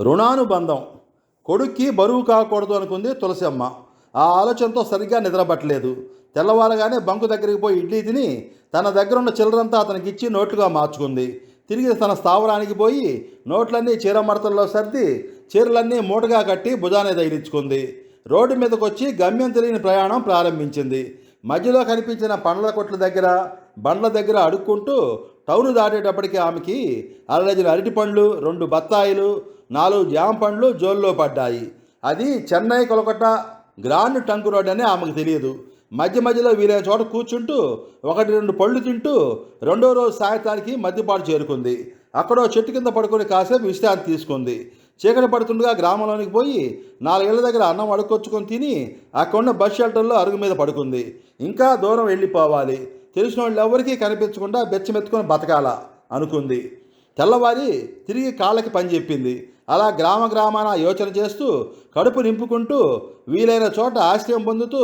రుణానుబంధం. కొడుక్కి బరువు కాకూడదు అనుకుంది తులసమ్మ. ఆ ఆలోచనతో సరిగ్గా నిద్రపట్టలేదు. తెల్లవారగానే బంకు దగ్గరికి పోయి ఇడ్లీ తిని తన దగ్గర ఉన్న చిల్లరంతా అతనికి ఇచ్చి నోట్లుగా మార్చుకుంది. తిరిగి తన స్థావరానికి పోయి నోట్లన్నీ చీరమడతల్లో సర్ది చీరలన్నీ మూటగా కట్టి భుజానే తగిలించుకుంది. రోడ్డు మీదకి వచ్చి గమ్యం తెలియని ప్రయాణం ప్రారంభించింది. మధ్యలో కనిపించిన పండ్ల కొట్ల దగ్గర బండ్ల దగ్గర అడుక్కుంటూ టౌన్ దాటేటప్పటికి ఆమెకి అరడజన అరటి పండ్లు రెండు బత్తాయిలు నాలుగు జామ పండ్లు జోల్లో పడ్డాయి. అది Chennai Kolkata grand trunk road అని ఆమెకు తెలియదు. మధ్య మధ్యలో వీలైన చోట కూర్చుంటూ ఒకటి రెండు పళ్ళు తింటూ రెండో రోజు సాయంత్రానికి మద్యపాటు చేరుకుంది. అక్కడో చెట్టు కింద పడుకొని కాసేపు విశ్రాంతి తీసుకుంది. చీకటి పడుతుండగా గ్రామంలోనికి పోయి నాలుగేళ్ళ దగ్గర అన్నం అడుక్కొచ్చుకొని తిని అక్కడున్న బస్ షెల్టర్లో అరుగు మీద పడుకుంది. ఇంకా దూరం వెళ్ళిపోవాలి. తెలిసిన వాళ్ళు ఎవరికీ కనిపించకుండా బెచ్చమెత్తుకొని బతకాల అనుకుంది. తెల్లవారి తిరిగి కాళ్ళకి పని చెప్పింది. అలా గ్రామ గ్రామాన యోచన చేస్తూ కడుపు నింపుకుంటూ వీలైన చోట ఆశ్రయం పొందుతూ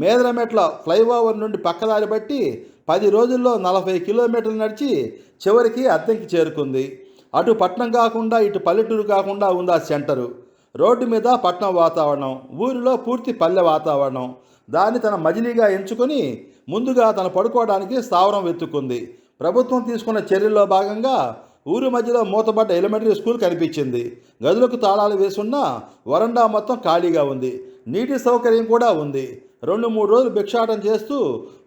మేదరమెట్ల ఫ్లైఓవర్ నుండి పక్కదారి బట్టి పది రోజుల్లో నలభై కిలోమీటర్లు నడిచి చివరికి అద్దెకి చేరుకుంది. అటు పట్నం కాకుండా ఇటు పల్లెటూరు కాకుండా ఉంది ఆ సెంటరు. రోడ్డు మీద పట్నం వాతావరణం ఊరిలో పూర్తి పల్లె వాతావరణం. దాన్ని తన మజిలీగా ఎంచుకొని ముందుగా తన పడుకోవడానికి స్థావరం వెతుక్కుంది. ప్రభుత్వం తీసుకున్న చర్యల్లో భాగంగా ఊరి మధ్యలో మూతబడ్డ ఎలిమెంటరీ స్కూల్ కనిపించింది. గదులకు తాళాలు వేసున్నా వరండా మొత్తం ఖాళీగా ఉంది. నీటి సౌకర్యం కూడా ఉంది. రెండు మూడు రోజులు భిక్షాటం చేస్తూ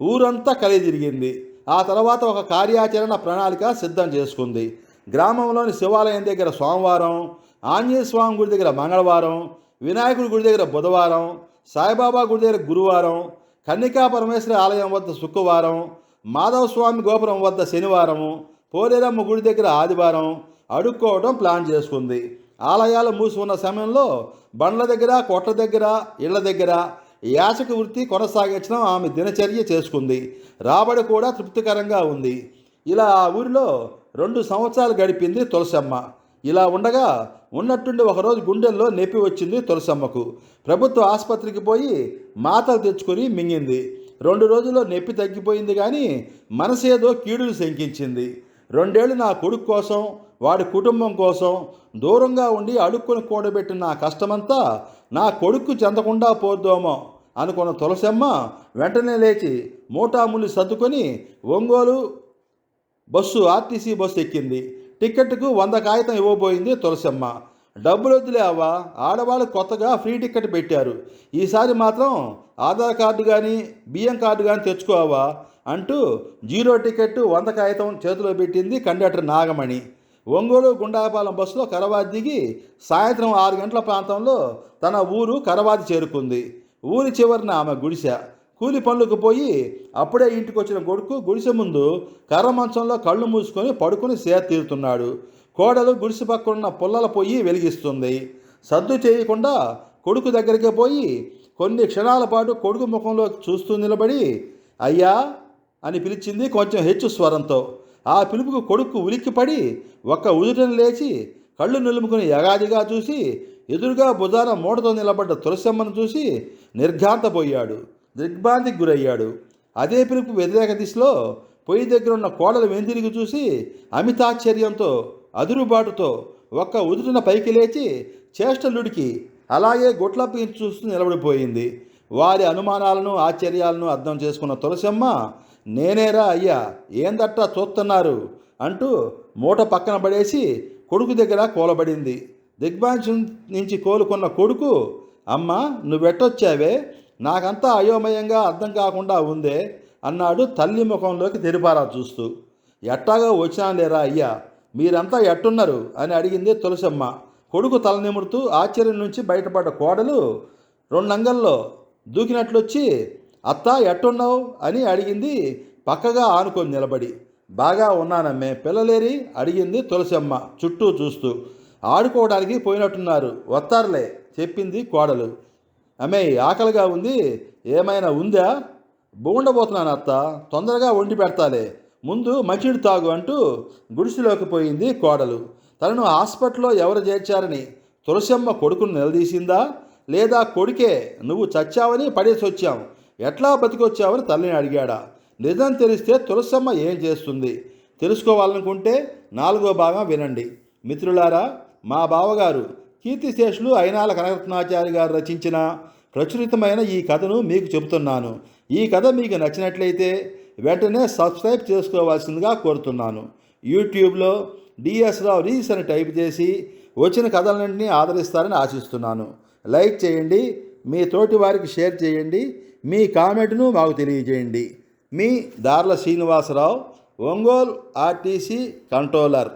ఊరంతా కలిగి తిరిగింది. ఆ తర్వాత ఒక కార్యాచరణ ప్రణాళిక సిద్ధం చేసుకుంది. గ్రామంలోని శివాలయం దగ్గర సోమవారం ఆంజనేయ స్వామి గుడి దగ్గర మంగళవారం వినాయకుడి గుడి దగ్గర బుధవారం సాయిబాబా గుడి దగ్గర గురువారం కన్నికా పరమేశ్వరి ఆలయం వద్ద శుక్రవారం మాధవ స్వామి గోపురం వద్ద శనివారము పోలేరమ్మ గుడి దగ్గర ఆదివారం అడుక్కోవడం ప్లాన్ చేసుకుంది. ఆలయాలు మూసి ఉన్న సమయంలో బండ్ల దగ్గర కొట్ల దగ్గర ఇళ్ళ దగ్గర యాచక వృత్తి కొనసాగించడం ఆమె దినచర్య చేసుకుంది. రాబడి కూడా తృప్తికరంగా ఉంది. ఇలా ఆ ఊరిలో రెండు సంవత్సరాలు గడిపింది తులసమ్మ. ఇలా ఉండగా ఉన్నట్టుండి ఒకరోజు గుండెల్లో నొప్పి వచ్చింది తులసమ్మకు. ప్రభుత్వ ఆసుపత్రికి పోయి మాతలు తెచ్చుకొని మింగింది. రెండు రోజుల్లో నొప్పి తగ్గిపోయింది కానీ మనసేదో కీడులు శంకించింది. రెండేళ్ళు నా కొడుకు కోసం వాడి కుటుంబం కోసం దూరంగా ఉండి అడుక్కుని కూడబెట్టిన నా కష్టమంతా నా కొడుకు చెందకుండా పోద్దామో అనుకున్న తులసమ్మ వెంటనే లేచి మూటాముళ్ళు సర్దుకొని ఒంగోలు బస్సు ఆర్టీసీ బస్సు ఎక్కింది. టికెట్కు వంద కాగితం ఇవ్వబోయింది తులసమ్మ. డబ్బులు వద్దులే ఆడవాళ్ళు కొత్తగా ఫ్రీ టికెట్ పెట్టారు. ఈసారి మాత్రం ఆధార్ కార్డు కానీ బియ్యం కార్డు కానీ తెచ్చుకోవా అంటూ జీరో టికెట్ వంద కాగితం చేతిలో పెట్టింది కండక్టర్ నాగమణి. ఒంగోలు గుండాపాలెం బస్సులో కరవాది దిగి సాయంత్రం ఆరు గంటల ప్రాంతంలో తన ఊరు కరవాది చేరుకుంది. ఊరి చివరిన ఆమె గుడిసె. కూలి పనులకు పోయి అప్పుడే ఇంటికి వచ్చిన కొడుకు గుడిసె ముందు కర్ర మంచంలో కళ్ళు మూసుకొని పడుకుని సేద తీరుతున్నాడు. కోడలు గుడిసి పక్కనున్న పుల్లల పొయ్యి వెలిగిస్తుంది. సద్దు చేయకుండా కొడుకు దగ్గరికి పోయి కొన్ని క్షణాల పాటు కొడుకు ముఖంలో చూస్తూ నిలబడి అయ్యా అని పిలిచింది కొంచెం హెచ్చు స్వరంతో. ఆ పిలుపుకు కొడుకు ఉలిక్కిపడి ఒక్క ఉదుటను లేచి కళ్ళు నిలుముకుని యగాదిగా చూసి ఎదురుగా భుజాన మూటతో నిలబడ్డ తులసమ్మను చూసి నిర్ఘాంతపోయాడు దిగ్భ్రాంతికి గురయ్యాడు. అదే పిలుపు వ్యతిరేక దిశలో పొయ్యి దగ్గర ఉన్న కోడలు వెంతిరిగి చూసి అమితాశ్చర్యంతో అదురుబాటుతో ఒక్క ఉదుటిన పైకి లేచి చేష్టలుడికి అలాగే గొట్లపై చూస్తూ నిలబడిపోయింది. వారి అనుమానాలను ఆశ్చర్యాలను అర్థం చేసుకున్న తులసమ్మ నేనేరా అయ్యా ఏందట్టా చూస్తున్నారు? అంటూ మూట పక్కన పడేసి కొడుకు దగ్గర కూలబడింది. దిగ్భాంశం నుంచి కోలుకున్న కొడుకు అమ్మ నువ్వెట్టొచ్చావే? నాకంతా అయోమయంగా అర్థం కాకుండా ఉందే అన్నాడు తల్లి ముఖంలోకి తెరిపారా చూస్తూ. ఎట్టాగా వచ్చినాలేరా అయ్యా మీరంతా ఎట్టున్నారు? అని అడిగింది తులసమ్మ. కొడుకు తల నిముడుతూ ఆశ్చర్యం నుంచి బయటపడ్డ కోడలు రెండంగల్లో దూకినట్లొచ్చి అత్తా ఎట్టున్నావు? అని అడిగింది పక్కగా ఆనుకొని నిలబడి. బాగా ఉన్నానమ్మే పిల్లలేరి? అడిగింది తులసమ్మ చుట్టూ చూస్తూ. ఆడుకోవడానికి పోయినట్టున్నారు వస్తారులే చెప్పింది కోడలు. అమ్మే ఆకలిగా ఉంది ఏమైనా ఉందా? బోండబోతున్నాను అత్త తొందరగా వండి పెడతాలే ముందు మంచినీడు తాగు అంటూ గుడిసెలోకి పోయింది కోడలు. తనను హాస్పిటల్లో ఎవరు చేర్చారని తులసమ్మ కొడుకును నిలదీసిందా? లేదా కొడుకే నువ్వు చచ్చావని పడేసి వచ్చాం ఎట్లా బతికొచ్చావని తల్లిని అడిగాడా? నిజం తెలిస్తే తులసమ్మ ఏం చేస్తుంది? తెలుసుకోవాలనుకుంటే నాలుగో భాగం వినండి. మిత్రులారా మా బావగారు కీర్తిశేషులు అయినాల కనకరత్నాచారి గారు రచించిన ప్రచురితమైన ఈ కథను మీకు చెబుతున్నాను. ఈ కథ మీకు నచ్చినట్లయితే వెంటనే సబ్స్క్రైబ్ చేసుకోవాల్సిందిగా కోరుతున్నాను. యూట్యూబ్లో డిఎస్ రావు రీస్ అని టైప్ చేసి వచ్చిన కథలన్నింటినీ ఆదరిస్తారని ఆశిస్తున్నాను. లైక్ చేయండి మీ తోటి వారికి షేర్ చేయండి మీ కామెంట్ను మాకు తెలియజేయండి. మీ దార్ల శ్రీనివాసరావు ఒంగోలు ఆర్టీసీ కంట్రోలర్.